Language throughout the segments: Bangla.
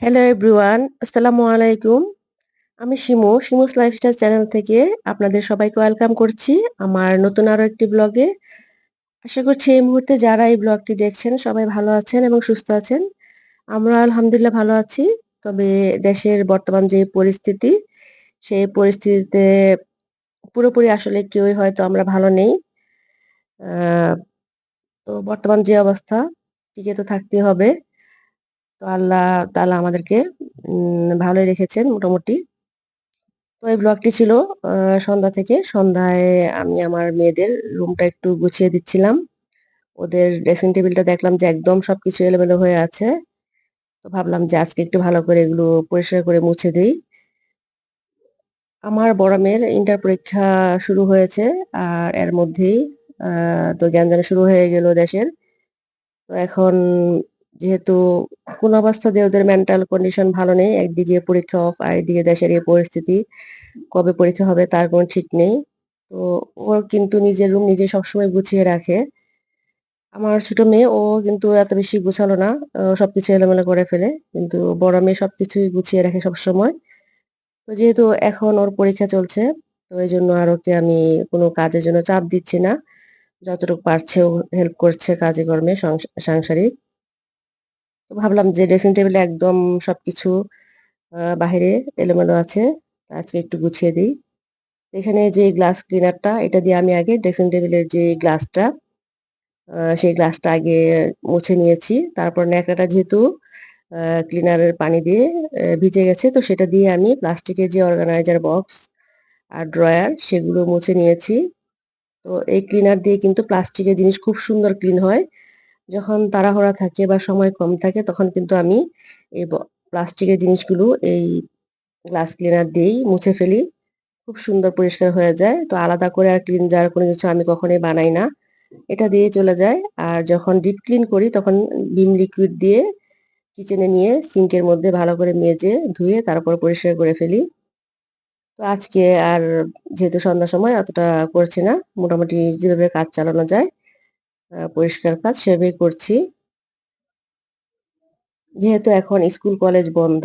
হ্যালো এভরিওয়ান, আসসালামু আলাইকুম। আমি শিমু, শিমুস লাইফস্টাইল চ্যানেল থেকে আপনাদের সবাইকে ওয়েলকাম করছি আমার নতুন আরও একটি ব্লগে। আশা করছি এই মুহূর্তে যারা এই ব্লগটি দেখছেন সবাই ভালো আছেন এবং সুস্থ আছেন। আমরা আলহামদুলিল্লাহ ভালো আছি। তবে দেশের বর্তমান যে পরিস্থিতি, সেই পরিস্থিতিতে পুরোপুরি আসলে কেউই হয়তো আমরা ভালো নেই। তো বর্তমান যে অবস্থা, টিকে তো থাকতেই হবে। তো আল্লাহ তালা আমাদেরকে ভালোই রেখেছেন মোটামুটি। তো এই ব্লগটি ছিল সন্ধ্যা থেকে। সন্ধ্যায় আমি আমার মেয়েদের রুমটা একটু গুছিয়ে দিচ্ছিলাম। ওদের ড্রেসিং টেবিলটা দেখলাম যে একদম সবকিছু এলোমেলো হয়ে আছে। তো ভাবলাম যে আজকে একটু ভালো করে এগুলো পরিষ্কার করে মুছে দিই আমার বড় মেয়ের ইন্টার পরীক্ষা শুরু হয়েছে। আর এর মধ্যেই তো জ্ঞানজাম শুরু হয়ে গেল দেশের। তো এখন যেহেতু কোন অবস্থাতেই ওদের মেন্টাল কন্ডিশন ভালো নেই। একদিকে পরীক্ষা অফ আর এদিকে দেশের এই পরিস্থিতি। কবে পরীক্ষা হবে তার কোন ঠিক নেই। তো ও কিন্তু নিজের রুম নিজে সবসময় গুছিয়ে রাখে। আমার ছোট মেয়ে ও কিন্তু এত বেশি গুছালো না। সবকিছু এলোমেলো করে ফেলে। কিন্তু বড় মেয়ে সবকিছুই গুছিয়ে রাখে সবসময়। তো যেহেতু এখন ওর পরীক্ষা চলছে, তো এই জন্য আর ওকে আমি কোনো কাজের জন্য চাপ দিচ্ছি না। যতটুকু পারছে ও হেল্প করছে কাজে কর্মে সাংসারিক। তো ভাবলাম যে ড্রেসিং টেবিলে একদম সবকিছু আ বাহিরে এলোমেলো আছে। আজকে একটু গুছিয়ে দিই এখানে যে গ্লাস ক্লিনারটা এটা দিয়ে আমি আগে ড্রেসিং টেবিলের যে গ্লাসটা সেই গ্লাসটা আগে মুছে নিয়েছি। তারপর ন্যাকড়াটা যেহেতু ক্লিনারের পানি দিয়ে ভিজে গেছে, তো সেটা দিয়ে আমি প্লাস্টিকের যে অর্গানাইজার বক্স আর ড্রয়ার সেগুলো মুছে নিয়েছি। তো এই ক্লিনার দিয়ে কিন্তু প্লাস্টিকের জিনিস খুব সুন্দর ক্লিন হয়। যখন তাড়াহুড়া থাকে বা সময় কম থাকে, তখন কিন্তু আমি এই প্লাস্টিকের জিনিসগুলো এই গ্লাস ক্লিনার দিয়েই মুছে ফেলি। খুব সুন্দর পরিষ্কার হয়ে যায়। তো আলাদা করে আর ক্লিনজার কোনো কিছু আমি কখনোই বানাই না। এটা দিয়ে চলে যায়। আর যখন ডিপ ক্লিন করি, তখন ভিম লিকুইড দিয়ে কিচেনে নিয়ে সিঙ্কের মধ্যে ভালো করে মেজে, ধুয়ে তারপর পরিষ্কার করে ফেলি। তো আজকে আর যেহেতু সন্ধ্যার সময়, অতটা করছি না। মোটামুটি যেভাবে কাজ চালানো যায় পরিষ্কার কাজ সেভাবেই করছি। যেহেতু এখন স্কুল কলেজ বন্ধ।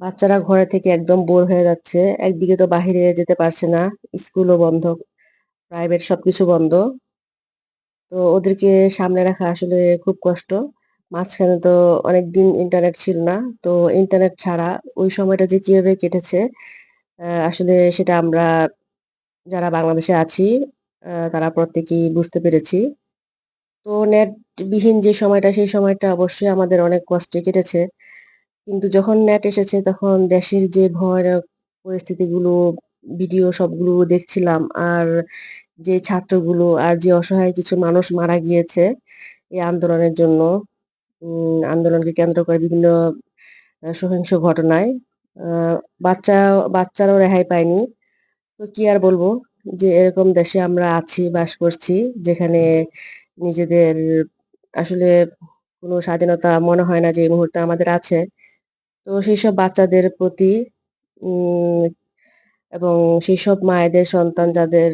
বাচ্চারা ঘরে থেকে একদম বোর হয়ে যাচ্ছে। একদিকে তো বাহিরে যেতে পারছে না। স্কুলও বন্ধ। প্রাইভেট সবকিছু বন্ধ। তো ওদেরকে সামনে রাখা আসলে খুব কষ্ট। মাঝখানে তো অনেকদিন ইন্টারনেট ছিল না। তো ইন্টারনেট ছাড়া ওই সময়টা যে কীভাবে কেটেছে আসলে সেটা আমরা যারা বাংলাদেশে আছি তারা প্রত্যেকেই বুঝতে পেরেছি। তো নেটবিহীন যে সময়টা, সেই সময়টা অবশ্যই আমাদের অনেক কষ্টে কেটেছে। কিন্তু যখন নেট এসেছে, তখন দেশের যে ভয়ানক পরিস্থিতিগুলো ভিডিও সবগুলো দেখছিলাম। আর যে ছাত্রগুলো, আর যে অসহায় কিছু মানুষ মারা গিয়েছে এই আন্দোলনের জন্য। আন্দোলনকে কেন্দ্র করে বিভিন্ন সহিংস ঘটনায়। বাচ্চা, বাচ্চারাও রেহাই পায়নি। তো কি আর বলব যে এরকম দেশে আমরা আছি, বাস করছি যেখানে নিজেদের আসলে কোন স্বাধীনতা মনে হয় না যে এই মুহূর্তে আমাদের আছে। তো সেই সব বাচ্চাদের প্রতি এবং সেইসব মায়েদের সন্তান যাদের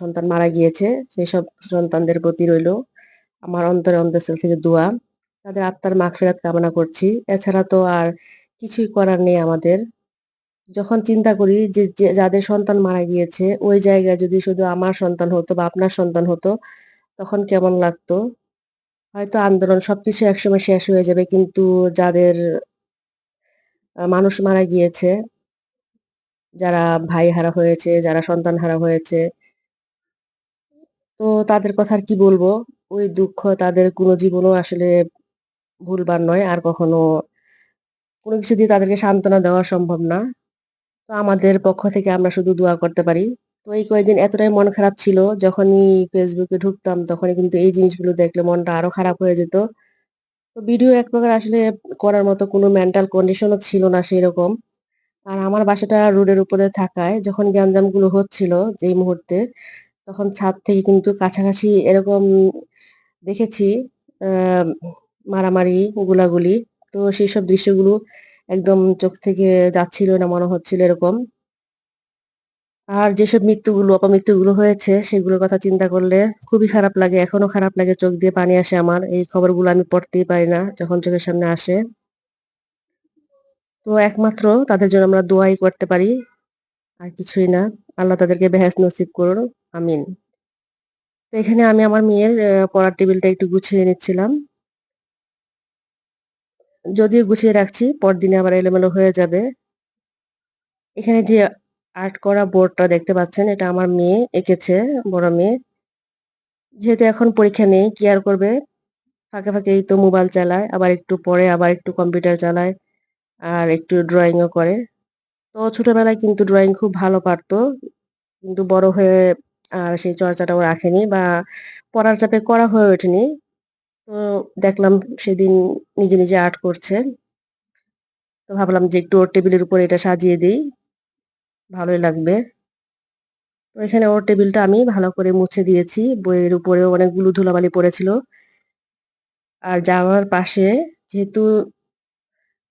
সন্তান মারা গিয়েছে সেই সব সন্তানদের প্রতি রইল আমার অন্তরে অন্তঃস্থল থেকে দোয়া। তাদের আত্মার মাগফিরাত কামনা করছি। এছাড়া তো আর কিছুই করার নেই আমাদের। যখন চিন্তা করি যে, যাদের সন্তান মারা গিয়েছে ওই জায়গায় যদি শুধু আমার সন্তান হতো বা আপনার সন্তান হতো তখন কেমন লাগতো? হয়তো আন্দোলন সবকিছু একসময় শেষ হয়ে যাবে কিন্তু যাদের মানুষ মারা গিয়েছে যারা ভাই হারা হয়েছে, যারা সন্তান হারা হয়েছে তো তাদের কথা আর কি বলব? ওই দুঃখ তাদের কোনো জীবনেও আসলে ভুলবার নয়। আর কখনো কোনো কিছু দিয়ে তাদেরকে সান্ত্বনা দেওয়া সম্ভব না। তো আমাদের পক্ষ থেকে আমরা শুধু দোয়া করতে পারি। তো এই কয়েকদিন এতটাই মন খারাপ ছিল যখনই ফেসবুকে ঢুকতাম তখনই কিন্তু এই জিনিসগুলো দেখলে মনটা আরও খারাপ হয়ে যেত। তো ভিডিও এক প্রকার আসলে করার মতো কোনো মেন্টাল কন্ডিশনও ছিল না সেইরকম। আর আমার বাসাটা রোডের উপরে থাকায় যখন গ্যাঞ্জামগুলো হচ্ছিল যেই মুহূর্তে তখন ছাদ থেকে কিন্তু কাছাকাছি এরকম দেখেছি মারামারি, গোলাগুলি। তো সেই সব দৃশ্যগুলো একদম চোখ থেকে যাচ্ছিল না মনে হচ্ছিল এরকম। আর যেসব মৃত্যুগুলো, অপমৃত্যুগুলো হয়েছে সেগুলোর কথা চিন্তা করলে খুবই খারাপ লাগে। এখনও খারাপ লাগে, চোখ দিয়ে পানি আসে আমার। এই খবরগুলো আমি পড়তেই পারি না যখন চোখের সামনে আসে। তো একমাত্র তাদের জন্য আমরা দোয়াই করতে পারি আর কিছুই না আল্লাহ তাদেরকে বেহেস নসিব করুন আমিন তো এখানে আমি আমার মেয়ের পড়ার টেবিলটা একটু গুছিয়ে নিচ্ছিলাম যদিও গুছিয়ে রাখছি, পরদিনে আবার এলোমেলো হয়ে যাবে। এখানে যে আর্ট করা বোর্ডটা দেখতে পাচ্ছেন, এটা আমার মেয়ে এঁকেছে, বড় মেয়ে। যেহেতু এখন পরীক্ষা নেই, কি আর করবে? ফাঁকে ফাঁকে এই তো মোবাইল চালায়, আবার একটু পরে আবার একটু কম্পিউটার চালায় আর একটু ড্রয়িংও করে। তো ছোটবেলায় কিন্তু ড্রয়িং খুব ভালো পারতো, কিন্তু বড় হয়ে আর সেই চর্চাটাও রাখেনি বা পড়ার চাপে করা হয়ে ওঠেনি। দেখলাম সেদিন নিজে নিজে আর্ট করছে। তো ভাবলাম যে একটু ওর টেবিলের উপরে এটা সাজিয়ে দিই, ভালোই লাগবে। তো এখানে ওর টেবিলটা আমি ভালো করে মুছে দিয়েছি, বইয়ের উপরেও অনেকগুলো ধুলাবালি পড়েছিল। আর জানালার পাশে যেহেতু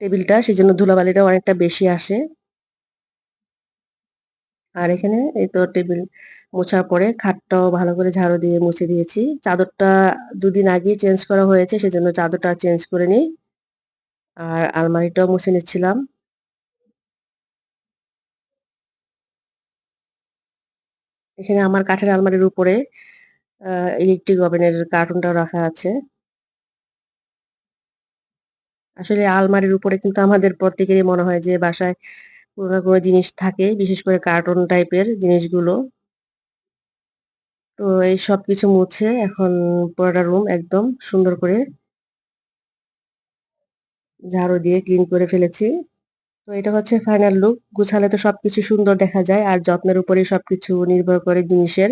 টেবিলটা সেই জন্য ধুলাবালিটা অনেকটা বেশি আসে। আর এখানে এই তো টেবিল মোছার পরে খাটটাও ভালো করে ঝাড়ু দিয়ে মুছে দিয়েছি। চাদরটা দুদিন আগে চেঞ্জ করা হয়েছে, সেজন্য চাদরটা চেঞ্জ করে নিই। আর আলমারিটাও মুছে নিচ্ছিলাম। এখানে আমার কাঠের আলমারির উপরে ইলেকট্রিক ওভেনের কার্টুনটাও রাখা আছে। আসলে আলমারির উপরে কিন্তু আমাদের প্রত্যেকেরই মনে হয় যে বাসায় কোনো কোনো জিনিস থাকে, বিশেষ করে কার্টুন টাইপের জিনিসগুলো। তো এই সব কিছু মুছে এখন পুরোটা রুম একদম সুন্দর করে ঝাড়ু দিয়ে ক্লিন করে ফেলেছি। তো এটা হচ্ছে ফাইনাল লুক গুছালে তো সবকিছু সুন্দর দেখা যায় আর যত্নের উপরে সবকিছু নির্ভর করে জিনিসের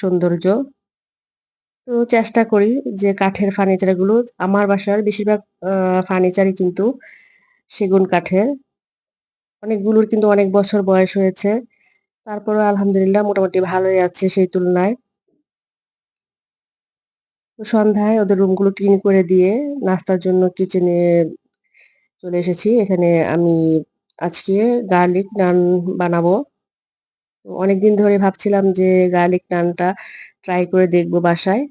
সৌন্দর্য। তো চেষ্টা করি যে কাঠের ফার্নিচারগুলো আমার বাসার বেশিরভাগ ফার্নিচারই কিন্তু সেগুন কাঠের। অনেকগুলোর কিন্তু অনেক বছর বয়স হয়েছে। তারপরে আলহামদুলিল্লাহ মোটামুটি ভালোই আছে সেই তুলনায়। তো সন্ধ্যায় ওদের রুমগুলো ক্লিন করে দিয়ে নাস্তার জন্য কিচেনে চলে এসেছি। এখানে আমি আজকে গার্লিক নান বানাবো। অনেকদিন ধরে ভাবছিলাম যে গার্লিক নানটা ট্রাই করে দেখব বাসায়।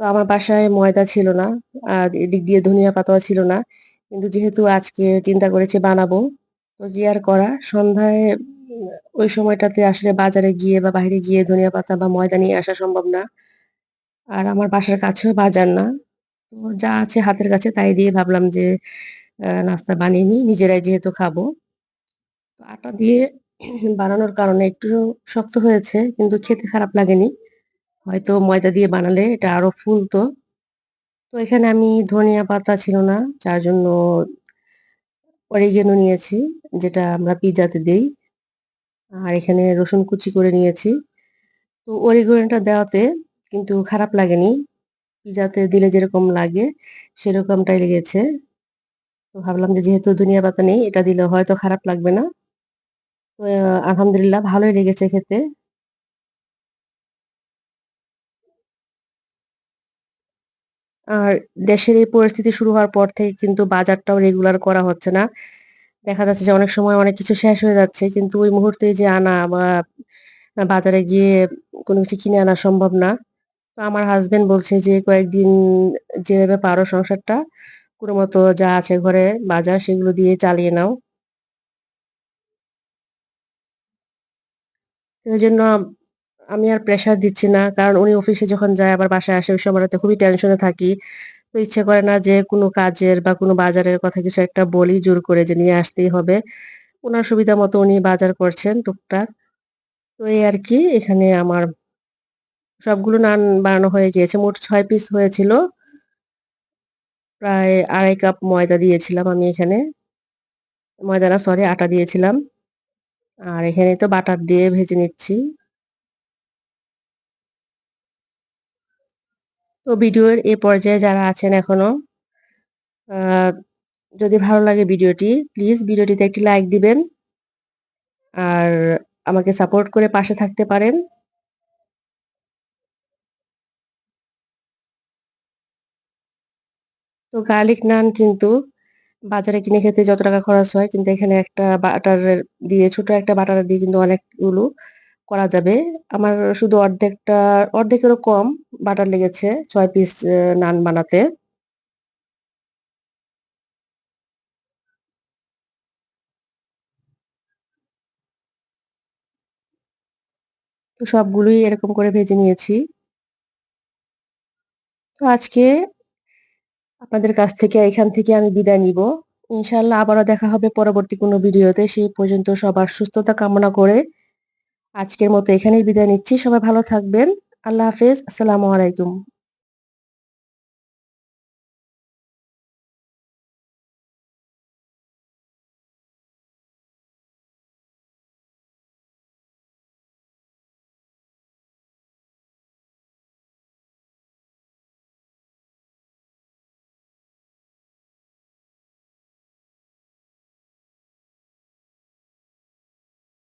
তো আমার বাসায় ময়দা ছিল না, আর এদিক দিয়ে ধনিয়া পাতাও ছিল না। কিন্তু যেহেতু আজকে চিন্তা করেছি বানাবো তো কি আর করা? সন্ধ্যায় ওই সময়টাতে আসলে বাজারে গিয়ে বা বাইরে গিয়ে ধনিয়া পাতা বা ময়দা নিয়ে আসা সম্ভব না। আর আমার বাসার কাছেও বাজার না। তো যা আছে হাতের কাছে তাই দিয়ে ভাবলাম যে নাস্তা বানিয়ে নিই। নিজেরাই যেহেতু খাব। আটা দিয়ে বানানোর কারণে একটু শক্ত হয়েছে, কিন্তু খেতে খারাপ লাগেনি। হয়তো ময়দা দিয়ে বানালে এটা আরও ফুলতো। তো এখানে আমি ধনিয়া পাতা ছিল না, যার জন্য অরিগেনো নিয়েছি, যেটা আমরা পিজাতে দেই। আর এখানে রসুন কুচি করে নিয়েছি। তো অরিগেনোটা দেওয়াতে কিন্তু খারাপ লাগেনি। পিজাতে দিলে যেরকম লাগে, সেরকমটাই লেগেছে। তো ভাবলাম যে যেহেতু ধনিয়া পাতা নেই, এটা দিলে হয়তো খারাপ লাগবে না। তো আলহামদুলিল্লাহ ভালোই লেগেছে খেতে। আর দেশের এই পরিস্থিতি শুরু হওয়ার পর থেকে কিন্তু বাজারটাও রেগুলার করা হচ্ছে না। দেখা যাচ্ছে যে অনেক সময় অনেক কিছু শেষ হয়ে যাচ্ছে, কিন্তু ওই মুহূর্তে যে আনা বা বাজারে গিয়ে কোনো কিছু কিনে আনা সম্ভব না। তো আমার হাজবেন্ড বলছে যে, কয়েকদিন যেভাবে পারো সংসারটা, কোনো মতো যা আছে ঘরে বাজার, সেগুলো দিয়ে চালিয়ে নাও। এই জন্য আমি আর প্রেশার দিচ্ছি না, কারণ উনি অফিসে যখন যায়, আবার বাসায় আসে, ওই সময়টাতে খুবই টেনশনে থাকি। তো ইচ্ছে করে না যে কোনো কাজের বা কোনো বাজারের কথা কিছু একটা বলি, জোর করে যে নিয়ে আসতেই হবে। ওনার সুবিধা মতো উনি বাজার করছেন টুকটাক। তো এই আর কি, এখানে আমার সবগুলো নান বানানো হয়ে গিয়েছে। মোট ছয় পিস হয়েছিল। প্রায় আড়াই কাপ ময়দা দিয়েছিলাম আমি এখানে। ময়দা না সরি আটা দিয়েছিলাম। আর এখানে তো বাটার দিয়ে ভেজে নিচ্ছি। তো ভিডিওর এ পর্যায়ে যারা আছেন এখনও যদি ভালো লাগে ভিডিওটি, প্লিজ ভিডিওটিতে একটি লাইক দিবেন। আর আমাকে সাপোর্ট করে পাশে থাকতে পারেন। তো গার্লিক নান কিন্তু বাজারে কিনে খেতে যত টাকা খরচ হয়, কিন্তু এখানে একটা বাটার দিয়ে, ছোট একটা বাটার দিয়ে কিন্তু অনেকগুলো করা যাবে। আমার শুধু অর্ধেকটা, অর্ধেকেরও কম বাটার লেগেছে, ছয় পিস নান বানাতে। তো সবগুলোই এরকম করে ভেজে নিয়েছি। তো আজকে আপনাদের কাছ থেকে, এখান থেকে আমি বিদায় নিব। ইনশাল্লাহ আবারও দেখা হবে পরবর্তী কোনো ভিডিওতে। সেই পর্যন্ত সবার সুস্থতা কামনা করে আজকের মতো এখানেই বিদায় নিচ্ছি। সবাই ভালো থাকবেন। আল্লাহ হাফেজ। আসসালামু আলাইকুম।